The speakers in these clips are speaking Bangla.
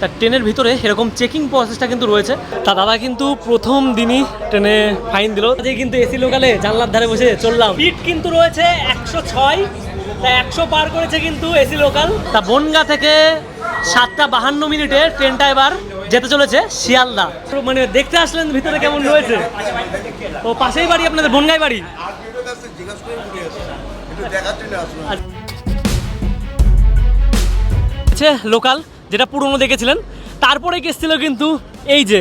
তা ট্রেনের ভিতরে এরকম চেকিং প্রসেসটা কিন্তু রয়েছে। তা দাদা কিন্তু প্রথম দিনই ট্রেনে ফাইন দিল। আজকে কিন্তু এসি লোকালে জানলার ধারে বসে চললাম। সিট কিন্তু রয়েছে একশো ছয় তা একশো পার করেছে কিন্তু এসি লোকাল। তা বনগা থেকে সাতটা বাহান্ন মিনিটে ট্রেনটা এবার যেতে চলেছে শিয়ালদা। তো মানে দেখতে আসলেন ভিতরে কেমন রয়েছে? ও পাশেই বাড়ি আপনাদের বনগাই বাড়ি? হচ্ছে লোকাল। যেটা পুরনো দেখেছিলেন। তারপরে গেছিল কিন্তু এই যে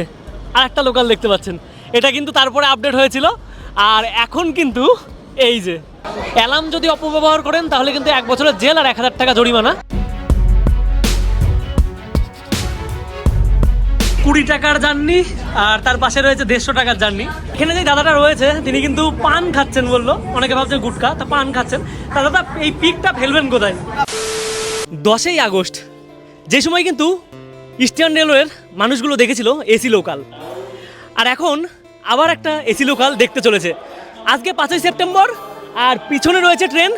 আর একটা লোকাল দেখতে পাচ্ছেন। এটা কিন্তু তারপরে আপডেট হয়েছিল। আর এখন কিন্তু এই যে। অ্যালার্ম যদি অপব্যবহার করেন, তাহলে কিন্তু এক বছরের জেল আর এক হাজার টাকা জরিমানা। কুড়ি টাকার জার্নি, আর তার পাশে রয়েছে দেড়শো টাকার জার্নি। এখানে যে দাদাটা রয়েছে, তিনি কিন্তু পান খাচ্ছেন বলল। অনেকে ভাবছে গুটকা, তা পান খাচ্ছেন। তা দাদা, এই পিকটা ফেলবেন কোথায়? দশই আগস্ট যে সময় কিন্তু ইস্টার্ন রেলওয়ের মানুষগুলো দেখেছিল এসি লোকাল আর এখন আবার একটা এসি লোকাল দেখতে চলেছে। আজকে পাঁচই সেপ্টেম্বর, আর পিছনে রয়েছে train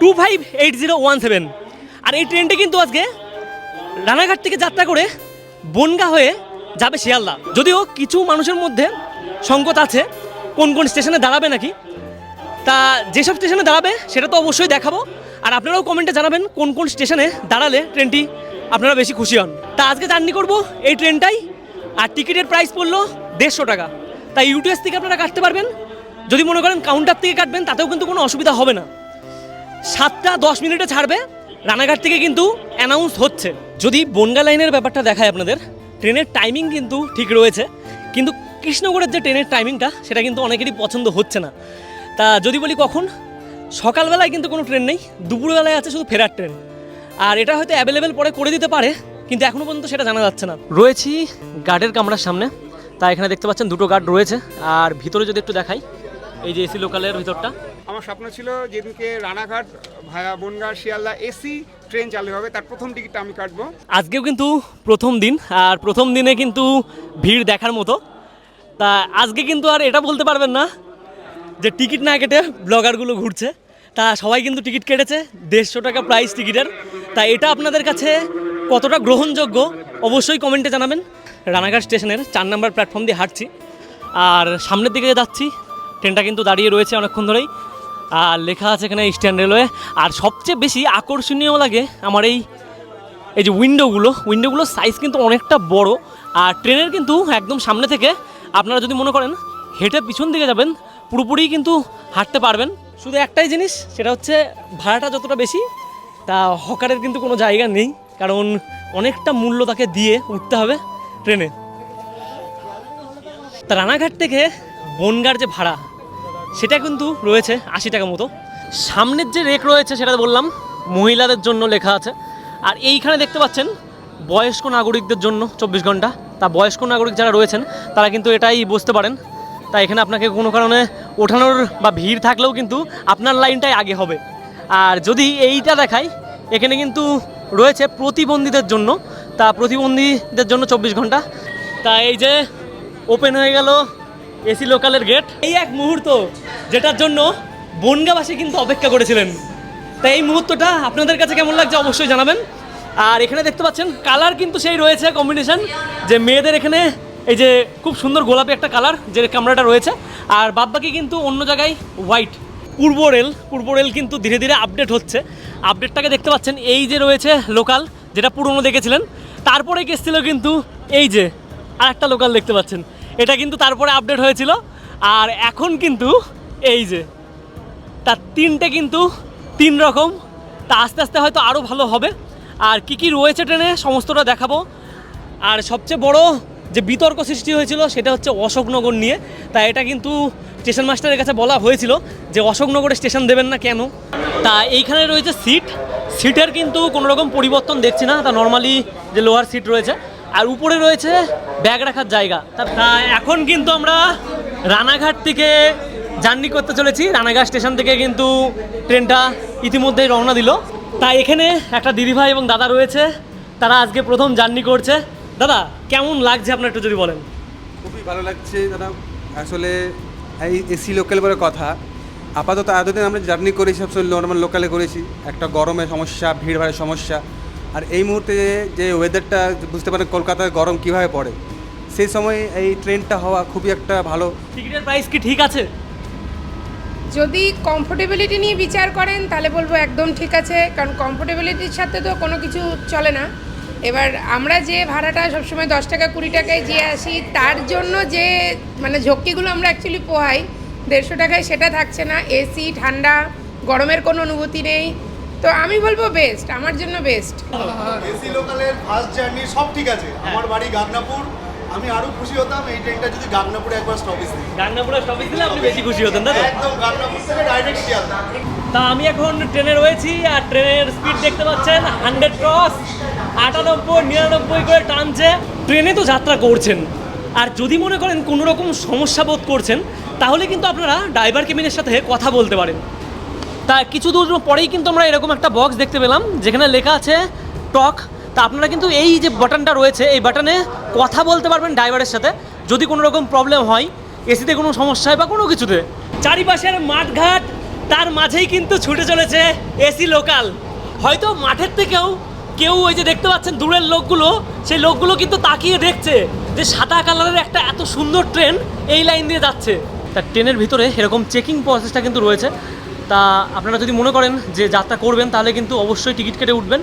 two five eight zero one seven আর এই ট্রেনটি কিন্তু আজকে রানাঘাট থেকে যাত্রা করে বনগা হয়ে যাবে শিয়ালদা। যদিও কিছু মানুষের মধ্যে সংকট আছে, কোন কোন স্টেশনে দাঁড়াবে নাকি, তা যেসব স্টেশনে দাঁড়াবে সেটা তো অবশ্যই দেখাবো। আর আপনারাও কমেন্টে জানাবেন কোন কোন স্টেশনে দাঁড়ালে ট্রেনটি আপনারা বেশি খুশি হন। তা আজকে জার্নি করব এই ট্রেনটাই, আর টিকিটের প্রাইস পড়ল দেড়শো টাকা। তাই ইউটিএস থেকে আপনারা কাটতে পারবেন। যদি মনে করেন কাউন্টার থেকে কাটবেন, তাতেও কিন্তু কোনো অসুবিধা হবে না। সাতটা দশ মিনিটে ছাড়বে। রানাঘাট থেকে কিন্তু অ্যানাউন্স হচ্ছে। যদি বনগা লাইনের ব্যাপারটা দেখায় আপনাদের, ট্রেনের টাইমিং কিন্তু ঠিক রয়েছে। কিন্তু কৃষ্ণগড়ের যে ট্রেনের টাইমিংটা সেটা কিন্তু অনেকেরই পছন্দ হচ্ছে না। তা যদি বলি কখন? সকালবেলায় কিন্তু কোনো ট্রেন নেই। দুপুরবেলায় আছে শুধু ফেরার ট্রেন। আর এটা হয়তো অ্যাভেলেবেল পরে করে দিতে পারে কিন্তু এখনও পর্যন্ত সেটা জানা যাচ্ছে না। রয়েছি গার্ডের কামরার সামনে তা এখানে দেখতে পাচ্ছেন দুটো গার্ড রয়েছে। আর ভিতরে যদি একটু দেখাই এই যে এসি লোকালের ভিতরটা। আমার স্বপ্ন ছিল যেদিনকে Ranaghat via Bongaon Sealdah AC train চালু হবে তার প্রথম টিকিটটা আমি কাটবো। আজকেও কিন্তু প্রথম দিন আর প্রথম দিনে কিন্তু ভিড় দেখার মতো। তা আজকে কিন্তু আর এটা বলতে পারবেন না যে টিকিট না কেটে ব্লগারগুলো ঘুরছে। তা সবাই কিন্তু টিকিট কেটেছে, দেড়শো টাকা প্রাইস টিকিটের। তা এটা আপনাদের কাছে কতটা গ্রহণযোগ্য অবশ্যই কমেন্টে জানাবেন। রানাঘাট স্টেশনের চার নম্বর প্ল্যাটফর্ম দিয়ে হাঁটছি। আর সামনের দিকে যাচ্ছি ট্রেনটা কিন্তু দাঁড়িয়ে রয়েছে অনেকক্ষণ ধরেই। আর লেখা আছে এখানে ইস্টার্ন রেলওয়ে আর সবচেয়ে বেশি আকর্ষণীয় লাগে আমার এই এই যে উইন্ডোগুলো উইন্ডোগুলোর সাইজ কিন্তু অনেকটা বড়। আর ট্রেনের কিন্তু একদম সামনে থেকে আপনারা যদি মনে করেন, হেঁটে পিছন দিকে যাবেন, পুরোপুরি কিন্তু হাঁটতে পারবেন। শুধু একটাই জিনিস, সেটা হচ্ছে ভাড়াটা যতটা বেশি, তা হকারের কিন্তু কোনো জায়গা নেই, কারণ অনেকটা মূল্য তাকে দিয়ে উঠতে হবে ট্রেনে। তা রানাঘাট থেকে বনগার যে ভাড়া, সেটা কিন্তু রয়েছে আশি টাকা মতো। সামনের যে রেক রয়েছে, সেটা বললাম, মহিলাদের জন্য লেখা আছে। আর এইখানে দেখতে পাচ্ছেন, বয়স্ক নাগরিকদের জন্য চব্বিশ ঘণ্টা। তা বয়স্ক নাগরিক যারা রয়েছেন, তারা কিন্তু এটাই বুঝতে পারেন তা এখানে আপনাকে কোনো কারণে ওঠানোর বা ভিড় থাকলেও কিন্তু আপনার লাইনটাই আগে হবে। আর যদি এইটা দেখাই, এখানে কিন্তু রয়েছে প্রতিবন্ধীদের জন্য। তা প্রতিবন্ধীদের জন্য চব্বিশ ঘণ্টা। তা এই যে ওপেন হয়ে গেল এসি লোকালের গেট এই এক মুহূর্ত যেটার জন্য বনগাবাসী কিন্তু অপেক্ষা করেছিলেন। তাই এই মুহূর্তটা আপনাদের কাছে কেমন লাগছে অবশ্যই জানাবেন। আর এখানে দেখতে পাচ্ছেন কালার কিন্তু সেই রয়েছে কম্বিনেশন যে মেয়েদের এখানে এই যে খুব সুন্দর গোলাপি একটা কালার যে ক্যামেরাটা রয়েছে, আর বাদবাকি কিন্তু অন্য জায়গায় হোয়াইট পূর্ব রেল পূর্ব রেল কিন্তু ধীরে ধীরে আপডেট হচ্ছে। আপডেটটাকে দেখতে পাচ্ছেন, এই যে রয়েছে লোকাল যেটা পুরনো দেখেছিলেন। তারপরে গেছিল কিন্তু এই যে আর একটা লোকাল দেখতে পাচ্ছেন। এটা কিন্তু তারপরে আপডেট হয়েছিল, আর এখন কিন্তু এই যে, তার তিনটে কিন্তু তিন রকম। তা আস্তে আস্তে হয়তো আরও ভালো হবে। আর কি কি রয়েছে ট্রেনে, সমস্তটা দেখাবো। আর সবচেয়ে বড় যে বিতর্ক সৃষ্টি হয়েছিল সেটা হচ্ছে অশোকনগর নিয়ে। তা এটা কিন্তু স্টেশন মাস্টারের কাছে বলা হয়েছিল যে অশোকনগরে স্টেশন দেবেন না কেন? তা এইখানে রয়েছে সিট। সিটের কিন্তু কোনো রকম পরিবর্তন দেখছি না। তা নর্মালি যে লোহার সিট রয়েছে, আর উপরে রয়েছে ব্যাগ রাখার জায়গা। তা- এখন কিন্তু আমরা রানাঘাট থেকে জার্নি করতে চলেছি। রানাঘাট স্টেশন থেকে কিন্তু ট্রেনটা ইতিমধ্যেই রওনা দিল। তা এখানে একটা দিদিভাই এবং দাদা রয়েছে। তারা আজকে প্রথম জার্নি করছে। দাদা কেমন লাগছে আপনার একটু যদি বলেন? খুবই ভালো লাগছে দাদা। আসলে এই এসি লোকাল বলে কথা। আপাতত এতদিন আমরা জার্নি করেছি সবসময় নর্মাল লোকালে করেছি। একটা গরমের সমস্যা ভিড় ভাড়ের সমস্যা। আর এই মুহূর্তে যে- যে ওয়েদারটা বুঝতে পারেন কলকাতায় গরম কীভাবে পড়ে। সেই সময় এই ট্রেনটা হওয়া খুবই একটা ভালো। টিকিটের প্রাইস কি ঠিক আছে? যদি কমফোর্টেবিলিটি নিয়ে বিচার করেন তাহলে বলব একদম ঠিক আছে। কারণ কমফোর্টেবিলিটির সাথে তো কোনো কিছু চলে না। এবার আমরা যে ভাড়াটা সবসময় দশ টাকা কুড়ি টাকায় যে আসি তার জন্য যে মানে ঝক্কিগুলো আমরা অ্যাকচুয়ালি পোহাই দেড়শো টাকায় সেটা থাকছে না। এসি ঠান্ডা গরমের কোনো অনুভূতি নেই। তো আমি বলব বেস্ট আমার জন্য বেস্ট এসি লোকালের ফার্স্ট জার্নি সব ঠিক আছে। আমার বাড়ি গাগনাপুর। আমি আরও খুশি হতাম এই ট্রেনটা যদি গাগনাপুরে একবার স্টপেজ দিই। গাংনাপুরে স্টপেজ দিলে আপনি বেশি খুশি হতেন তো? একদম গাগনাপুর থেকে ডাইরেক্ট শিয়ালদা। তা আমি এখন ট্রেনে রয়েছি আর ট্রেনের স্পিড দেখতে পাচ্ছেন হান্ড্রেড ক্রস আটানব্বই, নিরানব্বই করে টানছে। ট্রেনে তো যাত্রা করছেন। আর যদি মনে করেন কোনো রকম সমস্যা বোধ করছেন, তাহলে কিন্তু আপনারা ড্রাইভার কেবিনের সাথে কথা বলতে পারেন। তা কিছু দূর পরেই কিন্তু আমরা এরকম একটা বক্স দেখতে পেলাম, যেখানে লেখা আছে, টক। তা আপনারা কিন্তু এই যে বাটনটা রয়েছে, এই বাটনে কথা বলতে পারবেন ড্রাইভারের সাথে, যদি কোনো রকম প্রবলেম হয়, এসিতে কোনো সমস্যা হয় বা কোনো কিছুতে। চারিপাশের মাঠঘাট, তার মাঝেই কিন্তু ছুটে চলেছে এসি লোকাল। হয়তো মাঠের থেকেও কেউ ওই যে দেখতে পাচ্ছেন দূরের লোকগুলো, সেই লোকগুলো কিন্তু তাকিয়ে দেখছে যে সাদা কালারের একটা এত সুন্দর ট্রেন এই লাইন দিয়ে যাচ্ছে। তা ট্রেনের ভিতরে এরকম চেকিং প্রসেসটা কিন্তু রয়েছে। তা আপনারা যদি মনে করেন যে যাত্রা করবেন, তাহলে কিন্তু অবশ্যই টিকিট কেটে উঠবেন।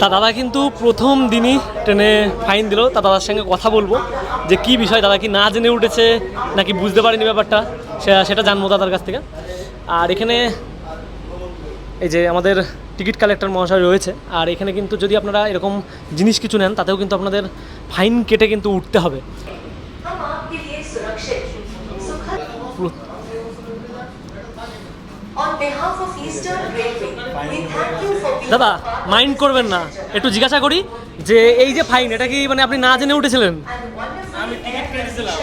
তা দাদা কিন্তু প্রথম দিনই ট্রেনে ফাইন দিল। তা দাদার সঙ্গে কথা বলব যে কি বিষয়, দাদা কি না জেনে উঠেছে নাকি বুঝতে পারেনি ব্যাপারটা? সেটা জানব দাদার কাছ থেকে। আর এখানে এই যে আমাদের টিকিট কালেক্টর মহাশয় রয়েছে, আর এখানে কিন্তু যদি আপনারা এরকম জিনিস কিছু নেন, তাতেও কিন্তু আপনাদের ফাইন কেটে কিন্তু উঠতে হবে। দাদা মাইন্ড করবেন না। একটু জিজ্ঞাসা করি যে, এই যে ফাইন, এটা কি মানে আপনি না জেনে উঠেছিলেন? আমি টিকিট কেটেছিলাম।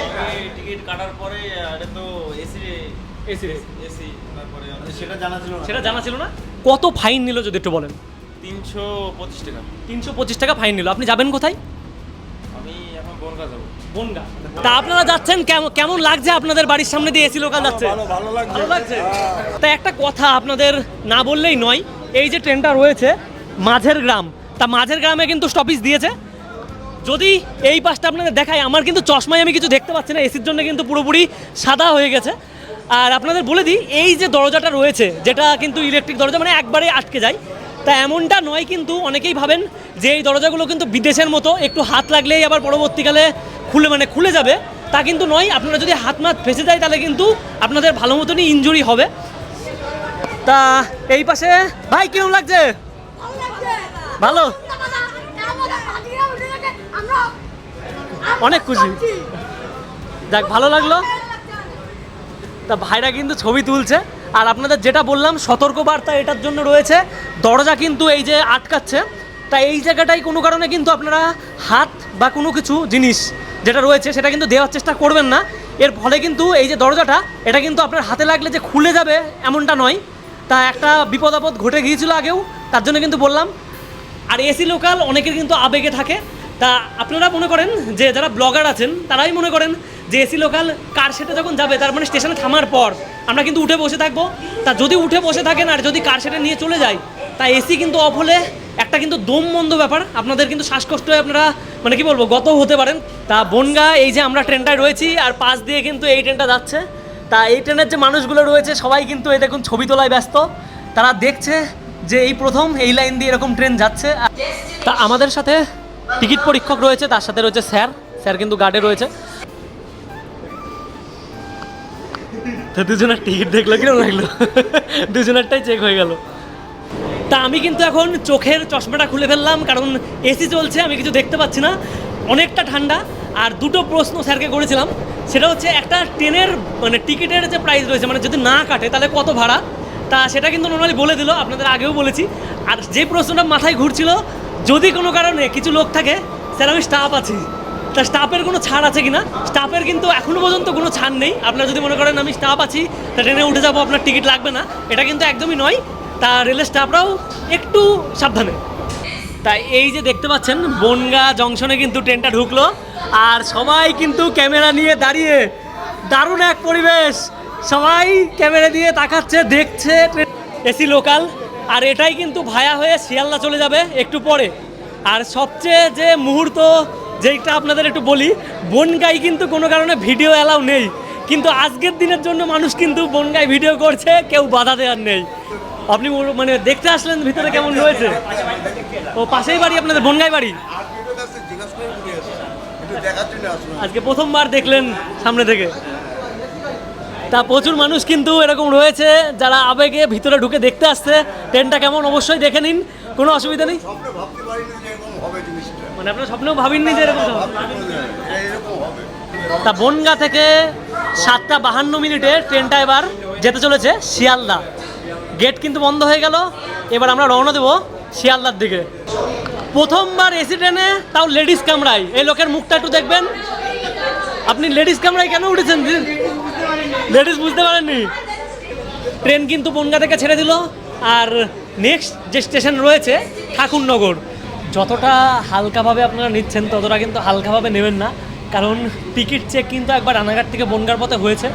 AC AC. তারপরে সেটা জানা ছিল না। সেটা জানা ছিল না? কত ফাইন নিল যদি একটু বলেন? তিনশো পঁচিশ টাকা। তিনশো পঁচিশ টাকা ফাইন নিল। আপনি যাবেন কোথায়? আমি এখন বনগা যাব। বনগা। তা আপনারা যাচ্ছেন কেমন কেমন লাগছে আপনাদের বাড়ির সামনে দিয়ে এসি লোকাল যাচ্ছে? ভালো ভালো লাগছে। তা একটা কথা আপনাদের না বললেই নয় এই যে ট্রেনটা রয়েছে মাঝের গ্রাম। তা মাঝের গ্রামে কিন্তু স্টপিস দিয়েছে। যদি এই পাশটা আপনাদের দেখায় আমার কিন্তু চশমায় আমি কিছু দেখতে পাচ্ছি না এসির জন্য কিন্তু পুরোপুরি সাদা হয়ে গেছে। আর আপনাদের বলে দিই, এই যে দরজাটা রয়েছে, যেটা কিন্তু ইলেকট্রিক দরজা মানে একবারে আটকে যায়, তা এমনটা নয় কিন্তু অনেকেই ভাবেন যে এই দরজাগুলো কিন্তু বিদেশের মতো, একটু হাত লাগলেই আবার পরবর্তীকালে খুলে মানে খুলে যাবে, তা কিন্তু নয়, আপনারা যদি হাত মাত ফেসে যায়, তাহলে কিন্তু আপনাদের ভালো মতনই ইনজুরি হবে। তা এই পাশে, ভাই কিরম লাগছে? ভালো? অনেক খুশি। যাক, ভালো লাগল। তা ভাইরা কিন্তু ছবি তুলছে। আর আপনাদের যেটা বললাম, সতর্কবার্তা এটার জন্য রয়েছে। দরজা কিন্তু এই যে আটকাচ্ছে, তা এই জায়গাটাই কোনো কারণে কিন্তু আপনারা হাত বা কোনো কিছু জিনিস যেটা রয়েছে সেটা কিন্তু দেওয়ার চেষ্টা করবেন না। এর ফলে কিন্তু এই যে দরজাটা, এটা কিন্তু আপনার হাতে লাগলে যে খুলে যাবে এমনটা নয়। তা একটা বিপদ আপদ ঘটে গিয়েছিল আগেও, তার জন্য কিন্তু বললাম। আর এসি লোকাল অনেকের কিন্তু আবেগে থাকে। তা আপনারা মনে করেন যে যারা ব্লগার আছেন, তারাই মনে করেন যে এসি লোকাল কার সেটে যখন যাবে, তার মানে স্টেশনে থামার পর আমরা কিন্তু উঠে বসে থাকব। তা যদি উঠে বসে থাকেন আর যদি কার সেটে নিয়ে চলে যায়, তা এসি কিন্তু অফ হলে একটা কিন্তু দম মন্দ ব্যাপার। আপনাদের কিন্তু শ্বাসকষ্ট আপনারা মানে কি বলব, গত হতে পারেন। তা বনগা, এই যে আমরা ট্রেনটায় রয়েছি, আর পাশ দিয়ে কিন্তু এই ট্রেনটা যাচ্ছে। তা এই ট্রেনের যে মানুষগুলো রয়েছে, সবাই কিন্তু এই দেখুন ছবি তোলায় ব্যস্ত। তারা দেখছে যে এই প্রথম, এই লাইন দিয়ে এরকম ট্রেন যাচ্ছে। তা আমাদের সাথে টিকিট পরীক্ষক রয়েছে, তার সাথে রয়েছে স্যার। স্যার কিন্তু গার্ডে রয়েছে। তো দুজনের টিকিট দেখল কীরকম লাগল? দুজনেরটাই চেক হয়ে গেল। তা আমি কিন্তু এখন চোখের চশমাটা খুলে ফেললাম, কারণ এসি চলছে, আমি কিছু দেখতে পাচ্ছি না। অনেকটা ঠান্ডা, আর দুটো প্রশ্ন স্যারকে করেছিলাম। সেটা হচ্ছে, একটা ট্রেনের মানে টিকিটের যে প্রাইস রয়েছে মানে যদি না কাটে, তাহলে কত ভাড়া? তা সেটা কিন্তু নর্মালি বলে দিল, আপনাদের আগেও বলেছি। আর যে প্রশ্নটা মাথায় ঘুরছিল, যদি কোনো কারণে কিছু লোক থাকে, স্যার আমি স্টাফ আছি। তা স্টাফের কোনো ছাড় আছে কি না স্টাফের কিন্তু এখনও পর্যন্ত কোনো ছাড় নেই। আপনারা যদি মনে করেন আমি স্টাফ আছি, তা ট্রেনে উঠে যাব, আপনার টিকিট লাগবে না। এটা কিন্তু একদমই নয়। তা রেলের স্টাফরাও একটু সাবধানে। তাই এই যে দেখতে পাচ্ছেন, বনগা জংশনে কিন্তু ট্রেনটা ঢুকলো। আর সবাই কিন্তু ক্যামেরা নিয়ে দাঁড়িয়ে। দারুণ এক পরিবেশ। সবাই ক্যামেরা দিয়ে তাকাচ্ছে, দেখছে এসি লোকাল আর এটাই কিন্তু ভায়া হয়ে শিয়ালদা চলে যাবে একটু পরে। আর সবচেয়ে যে মুহূর্ত যেটা আপনাদের একটু বলি, বনগাই কিন্তু কোনো কারণে ভিডিও অ্যালাউ নেই। কিন্তু আজকের দিনের জন্য মানুষ কিন্তু বনগাই ভিডিও করছে, কেউ বাধা দেওয়ার নেই। আপনি মানে দেখতে আসলেন ভিতরে কেমন রয়েছে? ও, পাশেই বাড়ি আপনাদের, বনগাই বাড়ি? আজকে প্রথমবার দেখলেন সামনে থেকে। তা প্রচুর মানুষ কিন্তু এরকম রয়েছে, যারা আবেগে ভিতরে ঢুকে দেখতে আসছে। ট্রেনটা কেমন? অবশ্যই দেখে নিন, কোনো অসুবিধা নেই? মানে আপনার স্বপ্নেও ভাবিননি যে এরকম তা বনগা থেকে সাতটা বাহান্ন মিনিটে ট্রেনটা এবার যেতে চলেছে শিয়ালদা। গেট কিন্তু বন্ধ হয়ে গেল। এবার আমরা রওনা দেবো শিয়ালদার দিকে। প্রথমবার এসি ট্রেনে, তাও লেডিস কামরায়। এই লোকের মুখটা একটু দেখবেন। আপনি লেডিস কামরায় কেন উঠেছেন? লেডিস বুঝতে পারেননি। ট্রেন কিন্তু বনগা থেকে ছেড়ে দিল। আর নেক্সট যে স্টেশন রয়েছে, ঠাকুরনগর। যতটা হালকাভাবে আপনারা নিচ্ছেন, ততটা কিন্তু হালকাভাবে নেবেন না। কারণ টিকিট চেক কিন্তু একবার রানাঘাট থেকে বনগার পথে হয়েছে।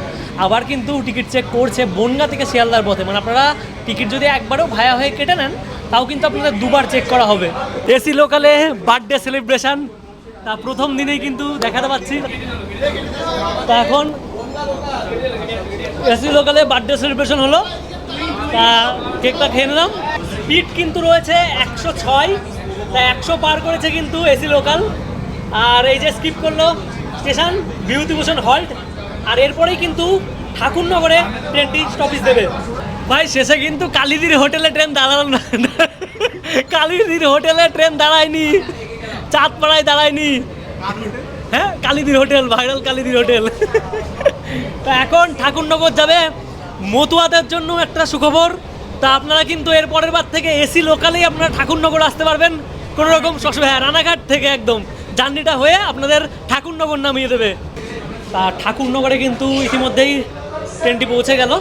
আবার কিন্তু টিকিট চেক করছে বনগা থেকে শিয়ালদার পথে। মানে আপনারা টিকিট যদি একবারও ভায়া হয়ে কেটে নেন, তাও কিন্তু আপনাদের দুবার চেক করা হবে। এসি লোকালে বার্থডে সেলিব্রেশন তা প্রথম দিনেই কিন্তু দেখাতে পাচ্ছি। তা এখন এসি লোকালে বার্থডে সেলিব্রেশন হলো। তা কেকটা খেয়ে নিলাম। স্পিড কিন্তু রয়েছে একশো ছয়। তা একশো পার করেছে কিন্তু এসি লোকাল। আর এই যে স্কিপ করল স্টেশন বিভূতিভূষণ হল্ট। আর এরপরেই কিন্তু ঠাকুরনগরে ট্রেনটি স্টপেজ দেবে। ভাই, শেষে কিন্তু কালিদির হোটেলে ট্রেন দাঁড়াল না। কালিদির হোটেলে ট্রেন দাঁড়ায়নি। চাঁদপাড়ায় দাঁড়ায়নি। হ্যাঁ কালিদির হোটেল, ভাইরাল কালিদির হোটেল। তা এখন ঠাকুরনগর যাবে। মতুয়াদের জন্য একটা সুখবর। তা আপনারা কিন্তু এর পরের বার থেকে এসি লোকালেই আপনারা ঠাকুরনগর আসতে পারবেন। কোনো রকম সবসময় হ্যাঁ রানাঘাট থেকে একদম জার্নিটা হয়ে আপনাদের ঠাকুরনগর নামিয়ে দেবে। তা ঠাকুরনগরে কিন্তু ইতিমধ্যেই ট্রেনটি পৌঁছে গেল।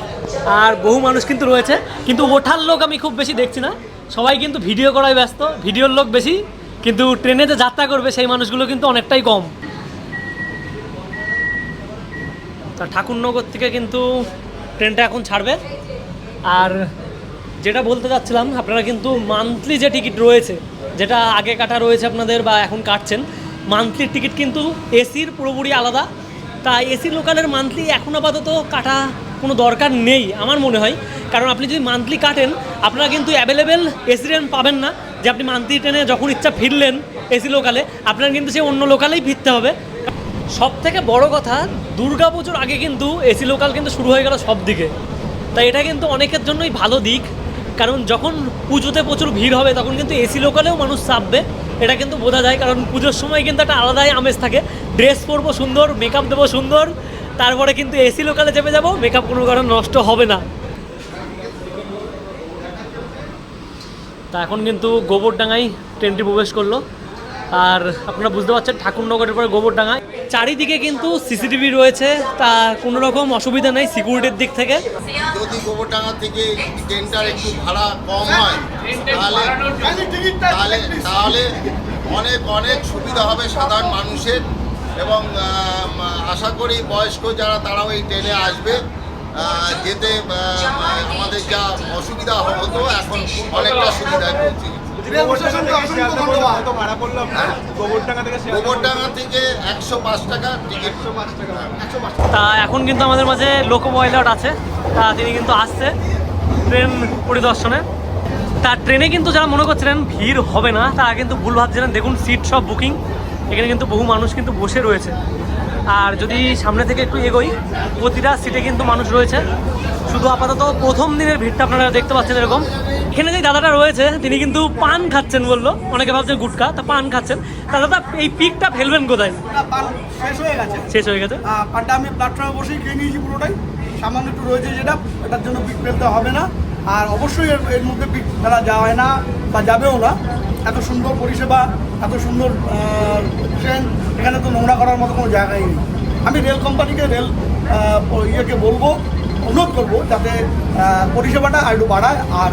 আর বহু মানুষ কিন্তু রয়েছে, কিন্তু ওঠার লোক আমি খুব বেশি দেখছি না। সবাই কিন্তু ভিডিও করায় ব্যস্ত, ভিডিওর লোক বেশি, কিন্তু ট্রেনে যে যাত্রা করবে সেই মানুষগুলো কিন্তু অনেকটাই কম। তা ঠাকুরনগর থেকে কিন্তু ট্রেনটা এখন ছাড়বে। আর যেটা বলতে চাচ্ছিলাম আপনারা কিন্তু মান্থলি যে টিকিট রয়েছে যেটা আগে কাটা রয়েছে আপনাদের বা এখন কাটছেন মান্থলি টিকিট কিন্তু এসির পুরোপুরি আলাদা। তা এসি লোকালের মান্থলি এখন আপাতত কাটা কোনো দরকার নেই, আমার মনে হয়। কারণ আপনি যদি মান্থলি কাটেন, আপনারা কিন্তু অ্যাভেলেবেল এসি ট্রেন পাবেন না। যে আপনি মান্থলি ট্রেনে যখন ইচ্ছা ফিরলেন এসি লোকালে আপনার কিন্তু সে অন্য লোকালেই ফিরতে হবে। সব থেকে বড় কথা, দুর্গা পুজোর আগে কিন্তু এসি লোকাল কিন্তু শুরু হয়ে গেল সব দিকে তাই এটা কিন্তু অনেকের জন্যই ভালো দিক। কারণ যখন পুজোতে প্রচুর ভিড় হবে, তখন কিন্তু এসি লোকালেও মানুষ চাপবে। এটা কিন্তু বোঝা যায়, কারণ পুজোর সময় কিন্তু একটা আলাদাই আমেজ থাকে। ড্রেস পরবো সুন্দর মেকআপ দেবো সুন্দর, তারপরে কিন্তু এসি লোকালে চেপে যাব মেকআপ কোনো কারণ নষ্ট হবে না। তা এখন কিন্তু গোবরডাঙ্গায় ট্রেনটি প্রবেশ করল। আর আপনারা বুঝতে পারছেন ঠাকুরনগরের পরে গোবরডাঙ্গায় চারিদিকে কিন্তু সিসিটিভি রয়েছে, তা কোনো রকম অসুবিধা নেই সিকিউরিটির দিক থেকে। যদি গোবরডাঙ্গা থেকে ট্রেনটার একটু ভাড়া কম হয়, তাহলে তাহলে অনেক অনেক সুবিধা হবে সাধারণ মানুষের। এবং আশা করি বয়স্ক যারা, তারাও এই ট্রেনে আসবে। যেতে আমাদের যা অসুবিধা হতো, এখন অনেকটা সুবিধায় পৌঁছে তা এখন কিন্তু আমাদের মাঝে লোকো পাইলট আছে। তা তিনি কিন্তু আসছে ট্রেন পরিদর্শনে। তা ট্রেনে কিন্তু যারা মনে করছিলেন ভিড় হবে না তারা কিন্তু ভুল ভাবছিলেন। দেখুন সিট সব বুকিং এখানে কিন্তু বহু মানুষ কিন্তু বসে রয়েছে। আর যদি সামনে থেকে একটু এগোই প্রতিটা সিটে কিন্তু মানুষ রয়েছে। শুধু আপাতত প্রথম দিনের ভিড়টা আপনারা দেখতে পাচ্ছেন এরকম। এখানে যে দাদাটা রয়েছে তিনি কিন্তু পান খাচ্ছেন বলল। অনেকে ভাবছে গুটকা তা পান খাচ্ছেন। তা দাদা এই পিকটা ফেলবেন কোথায়? শেষ হয়ে গেছে। শেষ হয়ে গেছে? আহ, পানটা আমি প্ল্যাটফর্মে বসেই খেয়ে নিয়েছি পুরোটাই। সামান্য একটু রয়েছে যেটা এটার জন্য পিক ফেলতে হবে না। আর অবশ্যই এর এর মধ্যে পিক ফেলা যায় না বা যাবেও না। এত সুন্দর পরিষেবা এত সুন্দর ট্রেন এখানে তো নোংরা করার মতো কোনো জায়গাই নেই। আমি রেল কোম্পানিকে রেল ইয়েকে বলব অনুরোধ করব যাতে পরিষেবাটা আর একটু বাড়ায় আর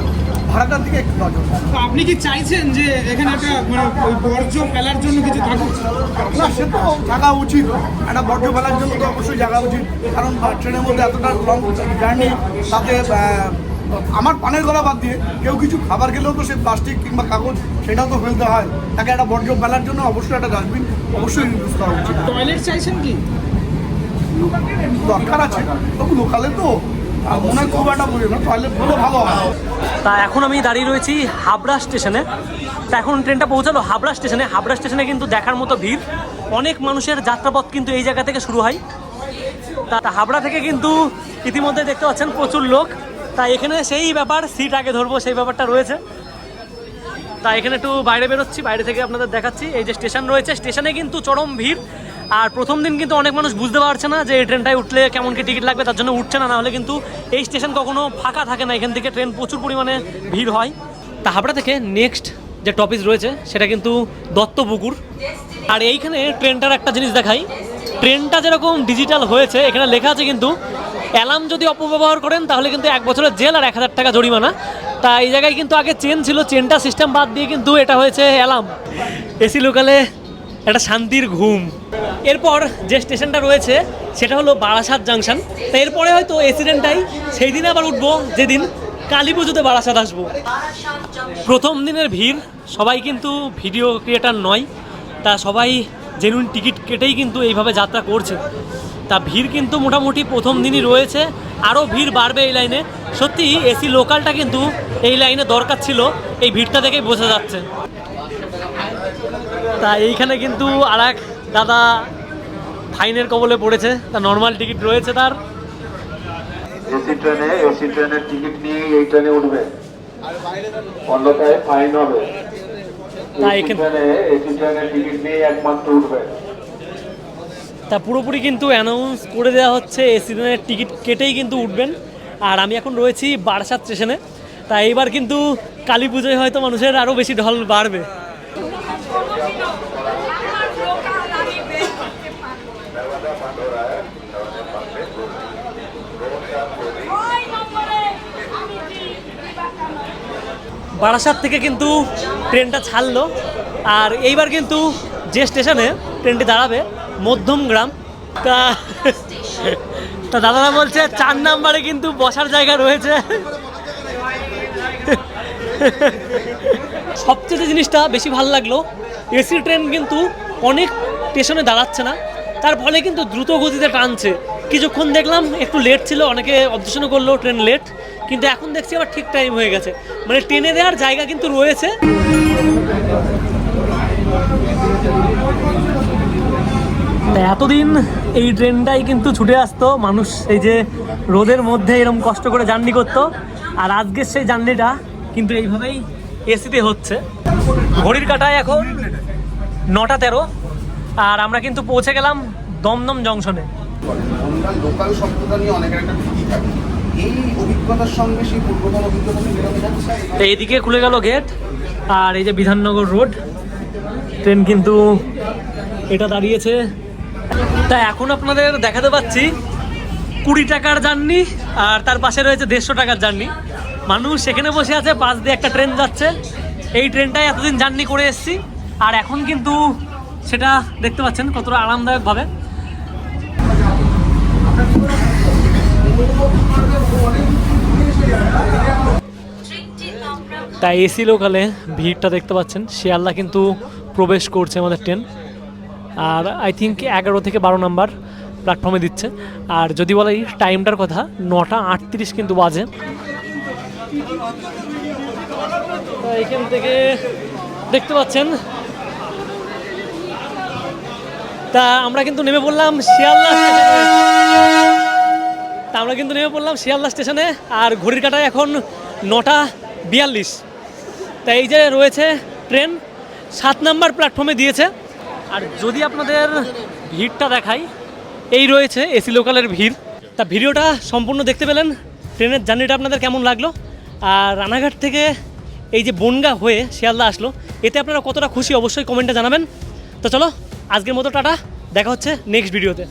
ভাড়াটার দিকে একটু নজর তো আপনি কি চাইছেন যে এখানে একটা মানে ওই বর্জ্য ফেলার জন্য কিছু থাকুক? না সে তো থাকা উচিত। একটা বর্জ্য ফেলার জন্য তো অবশ্যই জায়গা উচিত। কারণ ট্রেনের মধ্যে এতটা লং জার্নি তাতে আমার পানের গলা বাদ দিয়ে কেউ কিছু খাবার খেলেও তো সে প্লাস্টিক কিংবা কাগজ সেটাও তো ফেলতে হয়। তাকে একটা বর্জ্য ফেলার জন্য অবশ্যই একটা ডাস্টবিন অবশ্যই ইউজ করা উচিত। টয়লেট চাইছেন কি? দরকার আছে। তবু লোকালে তো মনে হয় খুব একটা বুঝে না টয়লেট ভালো হয়। তা এখন আমি দাঁড়িয়ে রয়েছি হাবড়া স্টেশনে তা এখন ট্রেনটা পৌঁছালো হাবড়া স্টেশনে হাবড়া স্টেশনে কিন্তু দেখার মতো ভিড়। অনেক মানুষের যাত্রাপথ কিন্তু এই জায়গা থেকে শুরু হয়। তা তা হাবড়া থেকে কিন্তু ইতিমধ্যে দেখতে পাচ্ছেন প্রচুর লোক। তা এখানে সেই ব্যাপার সিট আগে ধরবো, সেই ব্যাপারটা রয়েছে। তা এখানে একটু বাইরে বেরোচ্ছি, বাইরে থেকে আপনাদের দেখাচ্ছি। এই যে স্টেশন রয়েছে, স্টেশনে কিন্তু চরম ভিড়। আর প্রথম দিন কিন্তু অনেক মানুষ বুঝতে পারছে না যে এই ট্রেনটায় উঠলে কেমন কি টিকিট লাগবে, তার জন্য উঠছে না নাহলে কিন্তু এই স্টেশন কখনো ফাঁকা থাকে না। এখান থেকে ট্রেন প্রচুর পরিমাণে ভিড় হয়। তা হাবড়া থেকে নেক্সট যে টপিক রয়েছে, সেটা কিন্তু দত্তপুকুর। আর এইখানে ট্রেনটার একটা জিনিস দেখাই। ট্রেনটা যেরকম ডিজিটাল হয়েছে, এখানে লেখা আছে কিন্তু অ্যালার্ম যদি অপব্যবহার করেন, তাহলে কিন্তু এক বছরের জেল আর এক হাজার টাকা জরিমানা। তা এই জায়গায় কিন্তু আগে চেন ছিল, চেনটা সিস্টেম বাদ দিয়ে কিন্তু এটা হয়েছে অ্যালার্ম। এসি লোকালে একটা শান্তির ঘুম। এরপর যে স্টেশনটা রয়েছে, সেটা হলো বারাসাত জাংশন তা এরপরে হয়তো এসিডেন্টটাই সেই দিনে আবার উঠবো, যেদিন কালী পুজোতে বারাসাত আসব। প্রথম দিনের ভিড়, সবাই কিন্তু ভিডিও ক্রিয়েটার নয়। তা সবাই জেনুইন টিকিট কেটেই কিন্তু এইভাবে যাত্রা করছে। তা ভিড় কিন্তু মোটামুটি প্রথম দিনই রয়েছে। আরও ভিড় বাড়বে এই লাইনে। সত্যি এসি লোকালটা কিন্তু এই লাইনে দরকার ছিল। এই ভিড়টা দেখেই বোঝা যাচ্ছে। তা এইখানে কিন্তু আর এক দাদা ফাইনের কবলে পড়েছে। তা নর্মাল টিকিট রয়েছে তার। এসি ট্রেনে এসি ট্রেনের টিকিট নিয়ে এই ট্রেনে উঠবে। অন্যথায় ফাইন হবে। এসি ট্রেনে এসি ট্রেনের টিকিট নিয়ে একমাত্র উঠবে। তা পুরোপুরি কিন্তু অ্যানাউন্স করে দেওয়া হচ্ছে এসি ট্রেনের টিকিট কেটেই কিন্তু উঠবেন। আর আমি এখন রয়েছি বারাসাত স্টেশনে তা এইবার কিন্তু কালী পুজোয় হয়তো মানুষের আরও বেশি ঢল বাড়বে। বারাসাত থেকে কিন্তু ট্রেনটা ছাড়লো। আর এইবার কিন্তু যে স্টেশনে ট্রেনটি দাঁড়াবে মধ্যমগ্রাম তা তা দাদারা বলছে চার নাম্বারে কিন্তু বসার জায়গা রয়েছে। সবচেয়ে জিনিসটা বেশি ভালো লাগল, এসি ট্রেন কিন্তু অনেক স্টেশনে দাঁড়াচ্ছে না। তার ফলে কিন্তু দ্রুত গতিতে টানছে। কিছুক্ষণ দেখলাম একটু লেট ছিল, অনেকে অবজেশনও করল ট্রেন লেট কিন্তু এখন দেখছি আবার ঠিক টাইম হয়ে গেছে। মানে ট্রেনে দেওয়ার জায়গা কিন্তু রয়েছে। এতদিন এই ট্রেনটাই কিন্তু ছুটে আসতো। মানুষ এই যে রোদের মধ্যে এরকম কষ্ট করে জার্নি করতো। আর আজকের সেই জার্নিটা কিন্তু এইভাবেই এসিতে হচ্ছে। ঘড়ির কাটায় এখন নটা তেরো। আর আমরা কিন্তু পৌঁছে গেলাম দমদম জংশনে। লোকাল শব্দটা নিয়ে অনেকের একটা ভীতি থাকে। এই অভিজ্ঞতার সঙ্গে সেই পূর্বতন অভিজ্ঞতা মেলানো যাচ্ছে এইদিকে খুলে গেল গেট আর এই যে বিধাননগর রোড ট্রেন কিন্তু এটা দাঁড়িয়েছে তা এখন আপনাদের দেখাতে পাচ্ছি কুড়ি টাকার জার্নি, আর তার পাশে রয়েছে দেড়শো টাকার জার্নি। মানুষ সেখানে বসে আছে, পাশ দিয়ে একটা ট্রেন যাচ্ছে। এই ট্রেনটাই এতদিন জার্নি করে এসেছি। আর এখন কিন্তু সেটা দেখতে পাচ্ছেন কতটা আরামদায়কভাবে। তাই এসি লোকালে ভিড়টা দেখতে পাচ্ছেন। শিয়ালদা কিন্তু প্রবেশ করছে আমাদের ট্রেন। আর আই থিঙ্ক এগারো থেকে বারো নাম্বার প্ল্যাটফর্মে দিচ্ছে। আর যদি বলা এই টাইমটার কথা, নটা আটত্রিশ কিন্তু বাজে। তো এইখান থেকে দেখতে পাচ্ছেন। তা আমরা কিন্তু নেমে পড়লাম শিয়ালদা তা আমরা কিন্তু নেমে পড়লাম শিয়ালদা স্টেশনে। আর ঘড়ির কাটায় এখন নটা বিয়াল্লিশ। তা এই যে রয়েছে ট্রেন, সাত নাম্বার প্ল্যাটফর্মে দিয়েছে। আর যদি আপনাদের ভিড়টা দেখাই, এই রয়েছে এসি লোকালের ভিড়। তা ভিডিওটা সম্পূর্ণ দেখতে পেলেন। ট্রেনের জার্নিটা আপনাদের কেমন লাগল? আর রানাঘাট থেকে এই যে বনগা হয়ে শিয়ালদা আসলো, এতে আপনারা কতটা খুশি অবশ্যই কমেন্টে জানাবেন। তো চলো, আজকের মতো টাটা, দেখা হচ্ছে নেক্সট ভিডিওতে